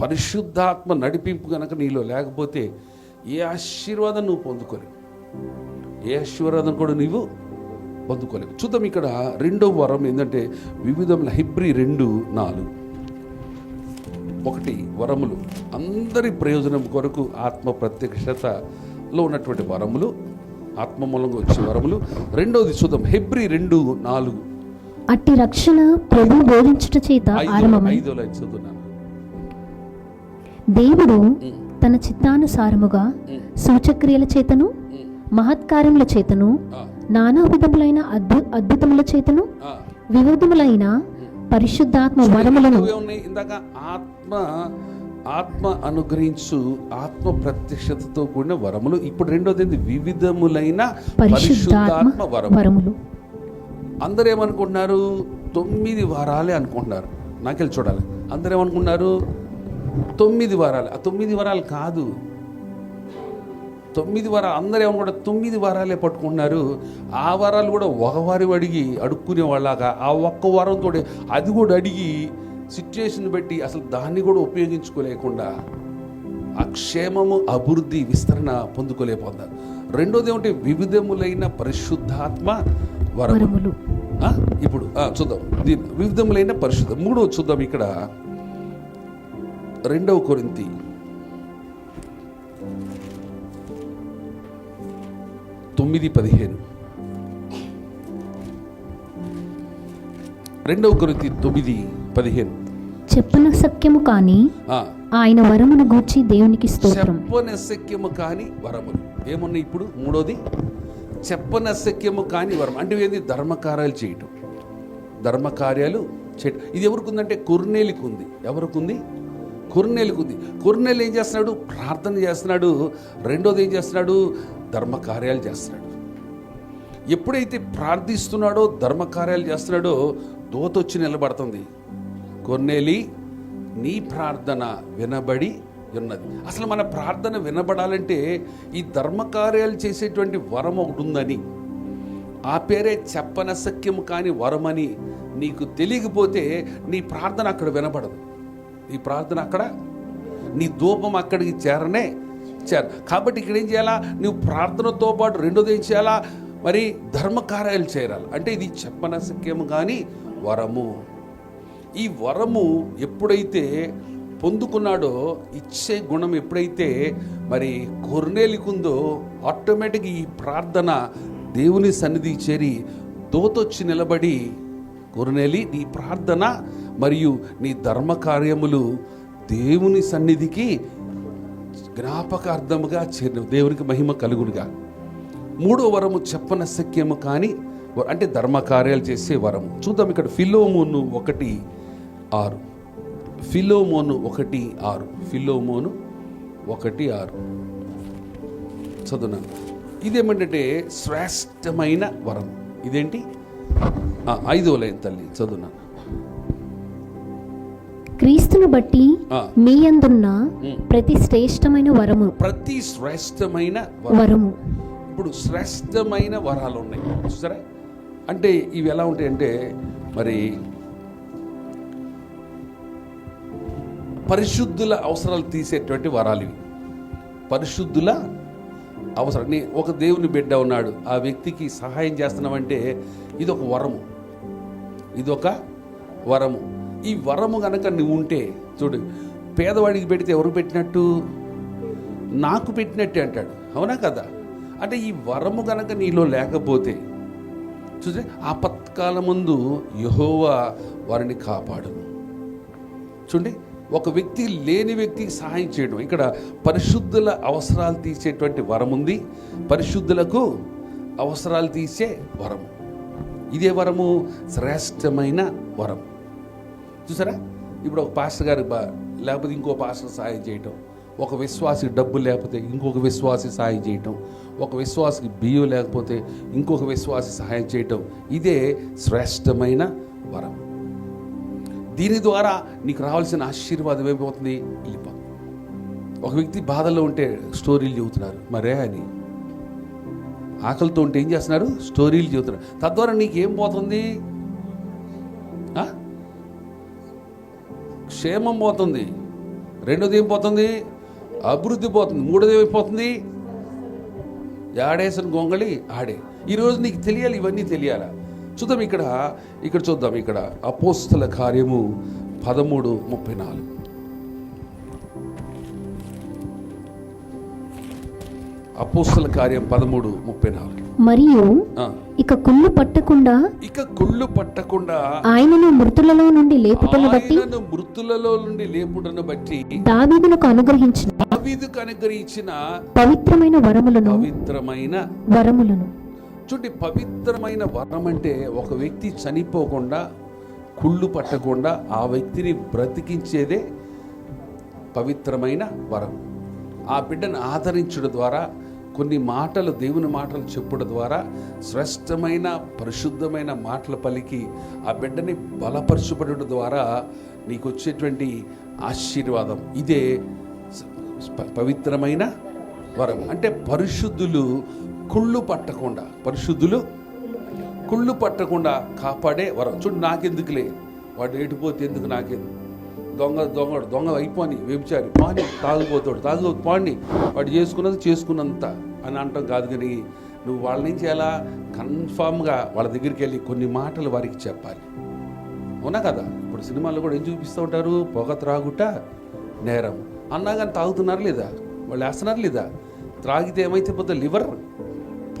పరిశుద్ధాత్మ నడిపింపు కనుక నీలో లేకపోతే ఏ ఆశీర్వాదం నువ్వు పొందుకోలేవు. ఏ ఆశీర్వాదం కూడా నీవు పొందుకోలేవు. చూద్దాం ఇక్కడ రెండో వరం ఏంటంటే వివిధముల హిబ్రి రెండు నాలుగు. ఒకటి వరములు. అందరి ప్రయోజనం కొరకు ఆత్మ ప్రత్యక్షతలో ఉన్నటువంటి వరములు ఆత్మ మూలంగా వచ్చే వరములు. రెండోది చూద్దాం హెబ్రి రెండు నాలుగు. అట్టి రక్షణ ప్రభు బోధించుట చేత ఐదో లైన్ చదువున్నాను దేవుడు తన చిత్తానుసారముగా సూచక్రియల చేతను మహత్కార్యముల చేతను నానా విధములైన అద్భు అద్భుతముల చేతను. వివిధములైన పరిశుద్ధాత్మ వరములను ఇందాక ఆత్మ ఆత్మ అనుగ్రహించు ఆత్మ ప్రత్యక్షతతో కూడిన వరములు. ఇప్పుడు రెండోది? వివిధములైన పరిశుద్ధాత్మ వరములు. అందరూ ఏమనుకుంటున్నారు? తొమ్మిది వారాలే అనుకుంటున్నారు. నాకెళ్ళి చూడాలి. అందరూ ఏమనుకుంటున్నారు? తొమ్మిది వారాలు. ఆ తొమ్మిది వారాలు కాదు. తొమ్మిది వారాలు అందరూ ఏమనుకుంటారు? తొమ్మిది వారాలే పట్టుకుంటున్నారు. ఆ వారాలు కూడా ఒక వారి అడిగి అడుక్కునే వాళ్ళగా ఆ ఒక్క వారంతో అది కూడా అడిగి సిచ్యుయేషన్ బట్టి అసలు దాన్ని కూడా ఉపయోగించుకోలేకుండా ఆ క్షేమము అభివృద్ధి విస్తరణ పొందుకోలేకపోతున్నారు. రెండోది ఏమంటే వివిధములైన పరిశుద్ధాత్మ వరము వరములు. ఇప్పుడు ఆ, చూద్దాం. వివిధములైన పరిశుద్ధ మూడో చూద్దాం ఇక్కడ. రెండవ కొరింతి. తొమ్మిది పదిహేను. రెండవ కొరింతి తొమ్మిది పదిహేను. చెప్పన సఖ్యము కాని ఆయన వరమును గూర్చి దేవునికి స్తోత్రం. చెప్పనశక్యము కాని వరములు ఏమున్నాయి ఇప్పుడు? మూడోది. చెప్పనశక్యము కాని వరం అంటే ఏంది? ధర్మకార్యాలు చేయటం. ధర్మకార్యాలు చేయటం. ఇది ఎవరికి ఉందంటే కుర్నేలికి ఉంది. ఎవరికి ఉంది? కుర్నేలికి ఉంది కుర్నేలు ఏం చేస్తున్నాడు? ప్రార్థన చేస్తున్నాడు. రెండోది ఏం చేస్తున్నాడు? ధర్మకార్యాలు చేస్తున్నాడు. ఎప్పుడైతే ప్రార్థిస్తున్నాడో ధర్మకార్యాలు చేస్తున్నాడో దోతొచ్చి నిలబడుతుంది. కొన్నేలి నీ ప్రార్థన వినబడి ఉన్నది. అసలు మన ప్రార్థన వినబడాలంటే ఈ ధర్మకార్యాలు చేసేటువంటి వరం ఒకటి ఉందని. ఆ పేరే చెప్పనసక్యం కాని వరమని నీకు తెలియకపోతే నీ ప్రార్థన అక్కడ వినబడదు. ఈ ప్రార్థన అక్కడ నీ ధూపం అక్కడికి చేరనే చేర. కాబట్టి ఇక్కడ ఏం చేయాలా? నువ్వు ప్రార్థనతో పాటు రెండోది ఏం చేయాలా? మరి ధర్మకార్యాలు చేరాలి అంటే ఇది చెప్పనసక్యము కానీ వరము. ఈ వరము ఎప్పుడైతే పొందుకున్నాడో ఇచ్చే గుణం ఎప్పుడైతే మరి కొర్నేలికుందో ఆటోమేటిక్ ఈ ప్రార్థన దేవుని సన్నిధి చేరి దోతొచ్చి నిలబడి కొర్నేలి నీ ప్రార్థన మరియు నీ ధర్మ కార్యములు దేవుని సన్నిధికి జ్ఞాపకార్థముగా చేరిన దేవునికి మహిమ కలుగునుగా. మూడో వరము చెప్పన శక్యము కానీ అంటే ధర్మకార్యాలు చేసే వరము. చూద్దాం ఇక్కడ ఫిలోమోను ఒకటి ఆరు. ఫిలోమోను ఒకటి ఆరు. ఫిలోమోను ఒకటి ఆరు. చదువునా ఇదేమంటే శ్రేష్టమైన వరం. ఇదేంటి? ఐదో లైన్ తల్లి. చదువున్నాను క్రీస్తును బట్టి. మీ అందున్న. ప్రతి శ్రేష్టమైన వరము. ప్రతి శ్రేష్టమైన వరం వరము. ఇప్పుడు శ్రేష్టమైన వరాలు ఉన్నాయి. చూసారా? అంటే ఇవి ఎలా ఉంటాయంటే మరి పరిశుద్ధుల అవసరాలు తీసేటువంటి వరాలు ఇవి. పరిశుద్ధుల అవసరం. ఒక దేవుని బిడ్డ ఉన్నాడు. ఆ వ్యక్తికి సహాయం చేస్తున్నామంటే ఇది ఒక వరము. ఇది ఒక వరము. ఈ వరము కనుక నువ్వు ఉంటే చూడు పేదవాడికి పెడితే ఎవరు పెట్టినట్టు? నాకు పెట్టినట్టే అంటాడు. అవునా కదా? అంటే ఈ వరము గనక నీలో లేకపోతే చూసే ఆపత్కాల ముందు యహోవా వారిని కాపాడును. చూడండి ఒక వ్యక్తి లేని వ్యక్తికి సహాయం చేయడం. ఇక్కడ పరిశుద్ధుల అవసరాలు తీసేటువంటి వరం ఉంది పరిశుద్ధులకు అవసరాలు తీసే వరం ఇదే వరము శ్రేష్టమైన వరం. చూసారా? ఇప్పుడు ఒక పాస్టర్ గారు బా లేకపోతే ఇంకో పాస్టర్ సహాయం చేయటం. ఒక విశ్వాసి డబ్బు లేకపోతే ఇంకొక విశ్వాసి సహాయం చేయటం. ఒక విశ్వాసికి బియ్యం లేకపోతే ఇంకొక విశ్వాసి సహాయం చేయటం. ఇదే శ్రేష్టమైన వరం. దీని ద్వారా నీకు రావాల్సిన ఆశీర్వాదం ఏమైపోతుంది? వెళ్ళిపోతుంది ఒక వ్యక్తి బాధల్లో ఉంటే స్టోరీలు చెబుతున్నారు. మరే అని. ఆకలితో ఉంటే ఏం చేస్తున్నారు? స్టోరీలు చెబుతున్నారు. తద్వారా నీకేం పోతుంది? క్షేమం పోతుంది. రెండోది ఏం పోతుంది? అభివృద్ధి పోతుంది. మూడోది ఏమైపోతుంది ఆడేసిన గొంగళి ఆడే. ఈరోజు నీకు తెలియాలి ఇవన్నీ తెలియాలా? చూద్దాం ఇక్కడ ఇక్కడ చూద్దాం ఇక్కడ. అపోస్తల కార్యము పదమూడు ముప్పై నాలుగు. అపోస్తల కార్యం పదమూడు ముప్పై నాలుగు. మరియు ఇక కుళ్ళు పట్టకుండా ఇక కుళ్ళు పట్టకుండా ఆయనను మృతులలో నుండి లేపుటను బట్టి మృతులలో నుండి లేపుటను బట్టి దావీదునకు అనుగ్రహించిన దావీదుకు అనుగ్రహించిన పవిత్రమైన వరములను పవిత్రమైన వరములను. చూడండి పవిత్రమైన వరం అంటే ఒక వ్యక్తి చనిపోకుండా కుళ్ళు పట్టకుండా ఆ వ్యక్తిని బ్రతికించేదే పవిత్రమైన వరం. ఆ బిడ్డను ఆదరించడం ద్వారా కొన్ని మాటలు దేవుని మాటలు చెప్పుడు ద్వారా శ్రేష్టమైన పరిశుద్ధమైన మాటలు పలికి ఆ బిడ్డని బలపరచబడడం ద్వారా నీకు వచ్చేటువంటి ఆశీర్వాదం. ఇదే పవిత్రమైన వరం. అంటే పరిశుద్ధులు కుళ్ళు పట్టకుండా పరిశుద్ధులు కుళ్ళు పట్టకుండా కాపాడే వరం. చూడు నాకెందుకులే? వాడు ఏటిపోతే ఎందుకు నాకెందుకు దొంగ దొంగడు దొంగ అయిపోని వ్యభిచారి పాని తాగుపోతాడు తాగు పాని వాడు చేసుకున్నది చేసుకున్నంత. అని అంటాం కాదు కానీ నువ్వు వాళ్ళ నుంచి ఎలా కన్ఫామ్గా వాళ్ళ దగ్గరికి వెళ్ళి కొన్ని మాటలు వారికి చెప్పాలి. అవునా కదా? ఇప్పుడు సినిమాల్లో కూడా ఏం చూపిస్తూ ఉంటారు? పొగ త్రాగుట నేరం. అన్నా కానీ తాగుతున్నారు లేదా? వాళ్ళు వేస్తున్నారు లేదా? త్రాగితే ఏమైతే పోతే లివర్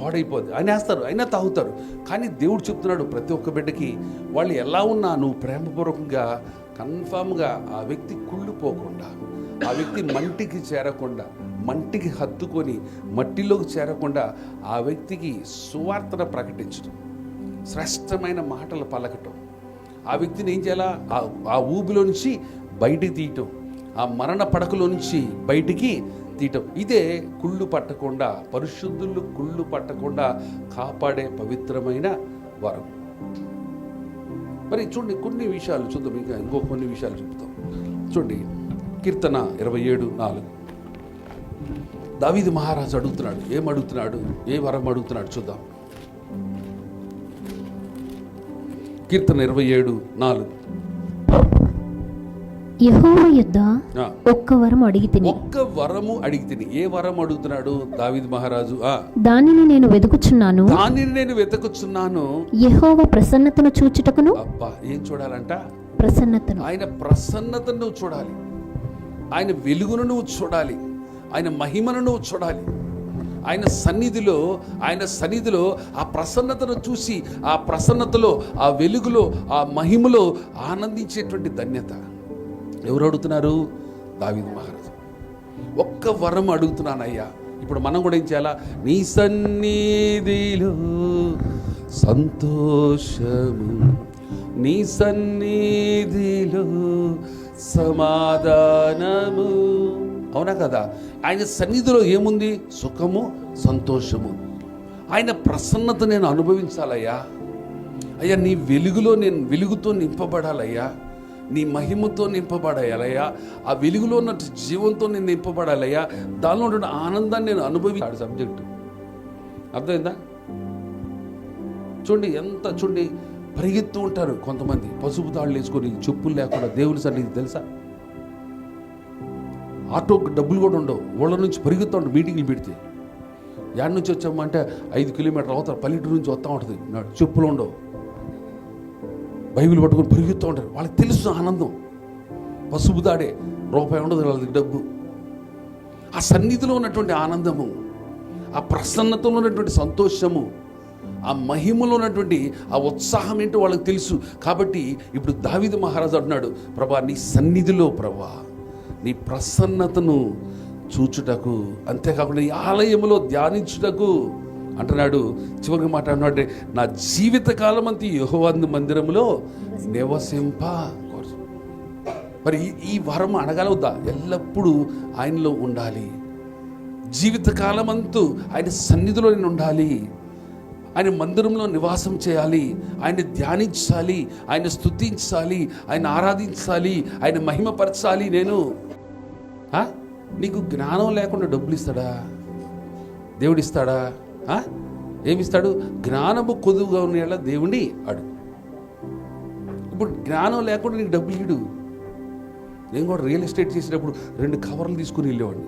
పాడైపోద్ది. ఆయన వేస్తారు అయినా తాగుతారు. కానీ దేవుడు చెప్తున్నాడు ప్రతి ఒక్క బిడ్డకి వాళ్ళు ఎలా ఉన్నా నువ్వు ప్రేమపూర్వకంగా కన్ఫామ్గా ఆ వ్యక్తి కుళ్ళిపోకుండా ఆ వ్యక్తి మంటికి చేరకుండా మంటికి హత్తుకొని మట్టిలోకి చేరకుండా ఆ వ్యక్తికి సువార్తను ప్రకటించడం. శ్రేష్టమైన మాటలు పలకటం. ఆ వ్యక్తిని ఏం చేయాలా? ఆ ఆ ఊబిలో నుంచి బయటికి తీయటం. ఆ మరణ పడకలో నుంచి బయటికి తీయటం. ఇదే కుళ్ళు పట్టకుండా పరిశుద్ధులు కుళ్ళు పట్టకుండా కాపాడే పవిత్రమైన వరం. మరి చూడండి కొన్ని విషయాలు చూద్దాం. ఇంకా ఇంకో కొన్ని విషయాలు చెప్తాం. చూడండి కీర్తన ఇరవై ఏడు నాలుగు. దావీదు మహారాజు అడుగుతున్నాడు ఏం అడుగుతున్నాడు? ఏ వరం అడుగుతున్నాడు చూద్దాం. కీర్తన ఇరవై ఏడు నాలుగు. యెహోవా యొద్ద ఒక్క వరం అడిగి ఒక్క వరము అడిగి తిని ఏ వరం అడుగుతున్నాడు దావీదు మహారాజు? ఆ. దానిని నేను వెదుకుచున్నాను దానిని నేను వెతకుచున్నాను. యెహోవా ప్రసన్నతను చూచుటకును. అబ్బా ఏం చూడాలంట? ప్రసన్నతను. ఆయన ప్రసన్నతను చూడాలి. ఆయన వెలుగును నువ్వు చూడాలి. ఆయన మహిమను నువ్వు చూడాలి. ఆయన సన్నిధిలో ఆయన సన్నిధిలో ఆ ప్రసన్నతను చూసి ఆ ప్రసన్నతలో ఆ వెలుగులో ఆ మహిమలో ఆనందించేటువంటి ధన్యత. ఎవరు అడుగుతున్నారు? దావిద్ మహారాజు. ఒక్క వరం అడుగుతున్నానయ్యా. ఇప్పుడు మనం కూడా ఏం చేయాలా? నీ సన్నిధిలో సంతోషము నీ సన్నిధిలో సమాధానము. అవునా కదా? ఆయన సన్నిధిలో ఏముంది? సుఖము సంతోషము. ఆయన ప్రసన్నత నేను అనుభవించాలయ్యా. అయ్యా నీ వెలుగులో నేను వెలుగుతో నింపబడాలయ్యా. నీ మహిమతో నింపబడాలయ్యా. ఆ వెలుగులో ఉన్న జీవంతో నేను నింపబడాలయ్యా. దానిలో ఉన్న ఆనందాన్ని నేను అనుభవించాడు సబ్జెక్టు అర్థమైందా? చూడండి ఎంత చూడండి పరిగెత్తు ఉంటారు కొంతమంది. పసుపు తాళ్ళు వేసుకొని చెప్పులు లేకుండా దేవుని సన్నిధి తెలుసా? ఆటోకి డబ్బులు కూడా ఉండవు. ఊళ్ళ నుంచి పరిగెత్తు ఉంటారు మీటింగ్లు పెడితే. యాడ్ నుంచి వచ్చామంటే ఐదు కిలోమీటర్ అవుతారు పల్లెటూరు నుంచి వస్తూ ఉంటుంది. నా- చెప్పులు ఉండవు. బైబిల్ పట్టుకొని పరిగెత్తూ ఉంటారు. వాళ్ళకి తెలుసు ఆనందం. పసుపు దాడే రూపాయి ఉండదు వాళ్ళకి డబ్బు. ఆ సన్నిధిలో ఉన్నటువంటి ఆనందము ఆ ప్రసన్నతలో ఉన్నటువంటి సంతోషము ఆ మహిమలో ఉన్నటువంటి ఆ ఉత్సాహం ఏంటో వాళ్ళకి తెలుసు. కాబట్టి ఇప్పుడు దావిద మహారాజు అంటున్నాడు ప్రభా నీ సన్నిధిలో ప్రభా నీ ప్రసన్నతను చూచుటకు అంతేకాకుండా ఈ ఆలయములో ధ్యానించుటకు అంటున్నాడు. చివరికి మాట అన్నాడు నా జీవితకాలం అంతా యహోవంద మందిరములో నివసింప మరి ఈ- వరం అడగలవుద్దా ఎల్లప్పుడూ ఆయనలో ఉండాలి. జీవితకాలమంతు ఆయన సన్నిధిలో నేను ఉండాలి. ఆయన మందిరంలో నివాసం చేయాలి. ఆయన ధ్యానించాలి. ఆయన స్థుతించాలి ఆయన ఆరాధించాలి. ఆయన మహిమపరచాలి. నేను నీకు జ్ఞానం లేకుండా డబ్బులు ఇస్తాడా? దేవుడు ఇస్తాడా? ఏమిస్తాడు? జ్ఞానము కొదువుగా ఉన్న దేవుణ్ణి అడుగు ఇప్పుడు జ్ఞానం లేకుండా నీకు డబ్బులు ఇడు నేను కూడా రియల్ ఎస్టేట్ చేసేటప్పుడు రెండు కవర్లు తీసుకుని వెళ్ళేవాడిని.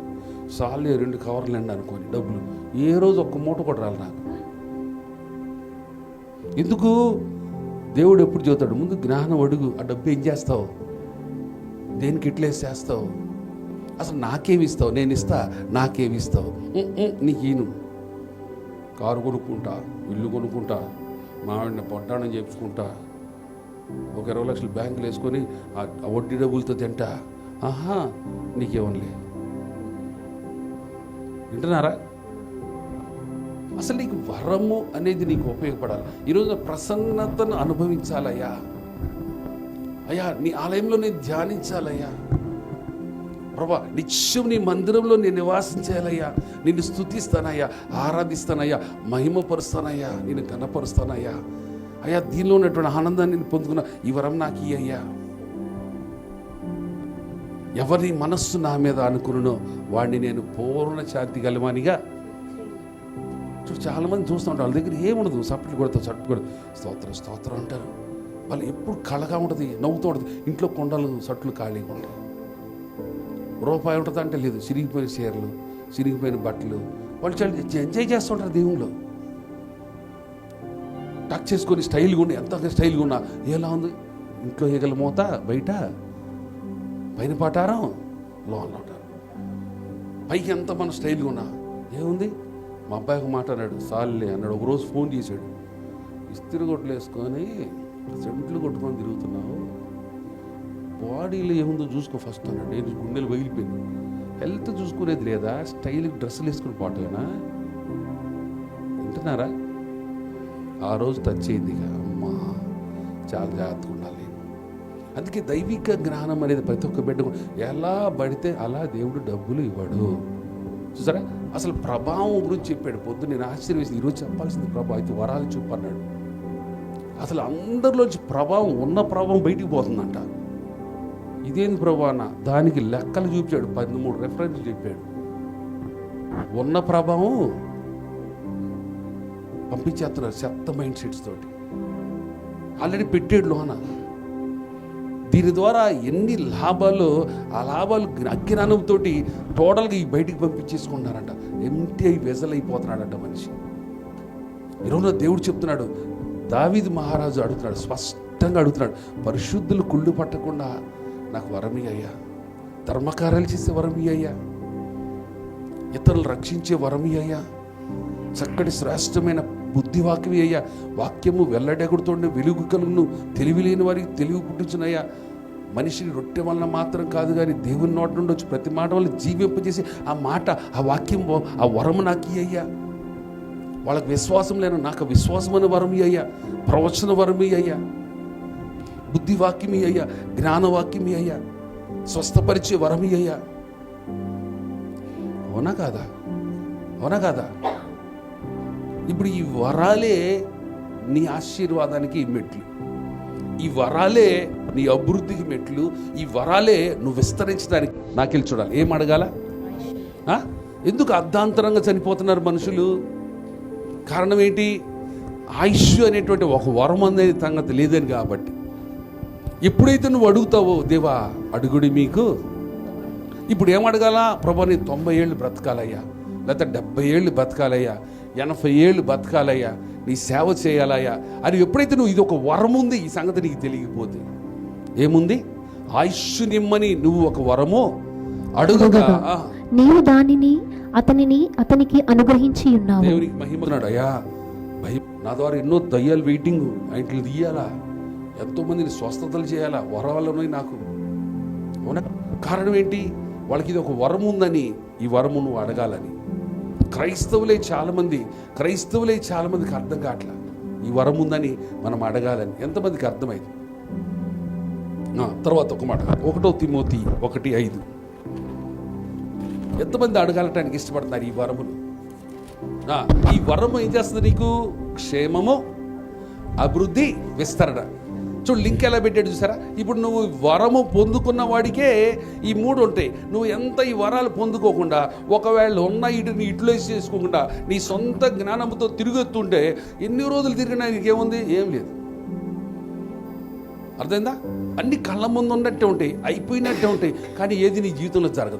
సాలే రెండు కవర్లు అండి అనుకోని డబ్బులు. ఏ రోజు ఒక్క మూట కూడా రాలి నాకు. ఎందుకు? దేవుడు ఎప్పుడు చెబుతాడు ముందు జ్ఞానం అడుగు ఆ డబ్బు ఏం చేస్తావు? దేనికి ఇట్లేసి చేస్తావు అసలు నాకేమి ఇస్తావు? నేను ఇస్తా నాకేమి ఇస్తావు? నీకు ఈను కారు కొనుక్కుంటా ఇల్లు కొనుక్కుంటా మావిడిని పొట్టానని చెప్పుకుంటా ఒక ఇరవై లక్షలు బ్యాంకులు వేసుకొని ఆ ఆ వడ్డీ డబ్బులతో తింటా. ఆహా నీకేమనిలే. వింటున్నారా? అసలు నీకు వరము అనేది నీకు ఉపయోగపడాలి. ఈరోజు ప్రసన్నతను అనుభవించాలయ్యా. అయ్యా నీ ఆలయంలో నేను ధ్యానించాలయ్యా. ప్రభా నిత్యం నీ మందిరంలో నేను నివాసించాలయ్యా. నిన్ను స్థుతిస్తానయ్యా ఆరాధిస్తానయ్యా మహిమపరుస్తానయ్యా నేను కనపరుస్తానయ్యా అయ్యా దీనిలో ఉన్నటువంటి ఆనందాన్ని నేను పొందుకున్న ఈ వరం నాకు ఈ అయ్యా. ఎవరి మనస్సు నా మీద అనుకున్నో వాడిని నేను పూర్ణ శాంతి గలవానిగా చూడు చాలా మంది చూస్తూ ఉంటారు. వాళ్ళ దగ్గర ఏముండదు. సప్పట్లు కొడతారు సట్టు కొడతారు స్తోత్రం స్తోత్రం అంటారు. వాళ్ళు ఎప్పుడు కళగా ఉంటుంది నవ్వుతూ ఉంటుంది. ఇంట్లో కొండలు సట్లు ఖాళీగా ఉంటాయి రూపాయి ఉంటుంది అంటే లేదు. చిరిగిపోయిన చీరలు చిరిగిపోయిన బట్టలు. వాళ్ళు చాలా ఎంజాయ్ చేస్తుంటారు దేవుళ్ళు. టక్ చేసుకొని స్టైల్గా ఉండి ఎంత స్టైల్గా ఉన్నా ఎలా ఉంది? ఇంట్లో ఈగల మూత బయట పైన పాటారం లోన్ ఉంటారు పైకి ఎంత మన స్టైల్గా ఉన్నా ఏముంది? మా అబ్బాయి ఒక మాట అన్నాడు సాల్లే అన్నాడు. ఒకరోజు ఫోన్ చేశాడు. ఇస్త్రీ కొట్టలేసుకొని వేసుకొని సెంట్లు కొట్టుకొని తిరుగుతున్నావు. బాడీలో ఏముందో చూసుకో ఫస్ట్ అన్నాడు. నేను గుండెలు పగిలిపోయింది హెల్త్ చూసుకునేది లేదా? స్టైల్ డ్రెస్సులు వేసుకుని పోటేనా వింటున్నారా? ఆ రోజు టచ్ అయింది ఇక. అమ్మా చాలా జాగ్రత్తగా ఉండాలి. అందుకే దైవిక జ్ఞానం అనేది ప్రతి ఒక్క బిడ్డకు ఎలా పడితే అలా దేవుడు డబ్బులు ఇవ్వడు. చూసారా? అసలు ప్రభావం గురించి చెప్పాడు. పొద్దు నేను ఆశ్చర్యవేసి ఈరోజు చెప్పాల్సింది ప్రభావం అయితే వరాలు చెప్పు అన్నాడు. అసలు అందరిలోంచి ప్రభావం ఉన్న ప్రభావం బయటికి పోతుందంట. ఇదేంది ప్రభావన దానికి లెక్కలు చూపించాడు. పదమూడు రెఫరెన్స్ చెప్పాడు. ఉన్న ప్రభావం పంపించేస్తున్నారు చెత్త మైండ్ సెట్స్ తోటి. ఆల్రెడీ పెట్టాడు లోన. దీని ద్వారా ఎన్ని లాభాలు ఆ లాభాలు అజ్ఞానంతో టోటల్గా ఈ బయటికి పంపించేసుకుంటున్నారంట. ఎంటీ అయి వెజల్ అయిపోతున్నాడంట మనిషి. ఈరోజు దేవుడు చెప్తున్నాడు దావిద్ మహారాజు అడుగుతున్నాడు స్పష్టంగా అడుగుతున్నాడు పరిశుద్ధులు కుళ్ళు పట్టకుండా నాకు వరమి అయ్యా. ధర్మకార్యాలు చేసే వరమి అయ్యా. ఇతరులు రక్షించే వరమి అయ్యా. చక్కటి శ్రేష్టమైన బుద్ధి వాక్యమి అయ్యా. వాక్యము వెల్లడెగుడుతుండే వెలుగు కలుగును తెలివి లేని వారికి తెలివి పుట్టించునయ్యా. మనిషిని రొట్టె వలన మాత్రం కాదు కానీ దేవుని నోటి నుండి వచ్చి ప్రతి మాట వల్ల జీవింపజేసి ఆ మాట ఆ వాక్యం ఆ వరము నాకు అయ్యా వాళ్ళకి విశ్వాసం లేను నాకు విశ్వాసం అనే వరం అయ్యా ప్రవచన వరం అయ్యా బుద్ధి వాక్యం అయ్యా జ్ఞాన వాక్యం అయ్యా స్వస్థపరిచే వరం అయ్యా అవునా కాదా? అవునా కాదా? ఇప్పుడు ఈ వరాలే నీ ఆశీర్వాదానికి మెట్లు. ఈ వరాలే నీ అభివృద్ధికి మెట్లు. ఈ వరాలే నువ్వు విస్తరించడానికి నాకెళ్ళి చూడాలి. ఏం అడగాల? ఎందుకు అర్ధాంతరంగా చనిపోతున్నారు మనుషులు? కారణం ఏంటి? ఆయుష్ అనేటువంటి ఒక వరం అనేది సంగతి లేదని కాబట్టి. ఎప్పుడైతే నువ్వు అడుగుతావో దేవా అడుగుడి మీకు. ఇప్పుడు ఏం అడగాల? ప్రభా నీ తొంభై ఏళ్ళు బ్రతకాలయ్యా. లేకపోతే డెబ్బై ఏళ్ళు బ్రతకాలయ్యా. ఎనభై ఏళ్ళు బతకాలయ్యా. నీ సేవ చేయాలయ్యా. అని ఎప్పుడైతే నువ్వు ఇది ఒక వరం ఉంది ఈ సంగతి నీకు తెలియకపోతే. ఏముంది? ఆయుష్ నిమ్మని నువ్వు ఒక వరము అడుగుగా. నీవు దానిని అతనిని అతనికి అనుగ్రహించి ఉన్నావు. దేవునికి మహిమన్నాడు అయ్యా భయం నా ద్వారా ఎన్నో దయ్యాలు వెయిటింగ్ ఇంట్లో తీయాలా? ఎంతో మందిని స్వస్థతలు చేయాలా? వరాలు ఉన్నాయి నాకు. అవునా? కారణం ఏంటి? వాళ్ళకి ఇది ఒక వరం ఉందని ఈ వరము నువ్వు అడగాలని. క్రైస్తవులే చాలామంది క్రైస్తవులే చాలామందికి అర్థం కావట్లా? ఈ వరం ఉందని మనం అడగాలని ఎంతమందికి అర్థమైంది? ఆ, తర్వాత ఒక మాట ఒకటో తిమోతి ఒకటి ఐదు. ఎంతమంది అడగాలటానికి ఇష్టపడుతున్నారు ఈ వరమును? ఈ వరము ఏం చేస్తుంది నీకు? క్షేమము అభివృద్ధి విస్తరణ. చూడు లింక్ ఎలా పెట్టాడు చూసారా? ఇప్పుడు నువ్వు వరము పొందుకున్న వాడికే ఈ మూడు ఉంటాయి. నువ్వు ఎంత ఈ వరాలు పొందుకోకుండా ఒకవేళ ఉన్న ఇటుని యూటిలైజ్ చేసుకోకుండా నీ సొంత జ్ఞానంతో తిరిగెత్తుంటే ఎన్ని రోజులు తిరిగినా నీకేముంది? ఏం లేదు. అర్థమైందా? అన్ని కళ్ళ ముందు ఉన్నట్టే ఉంటాయి అయిపోయినట్టే ఉంటాయి కానీ ఏది నీ జీవితంలో జరగదు.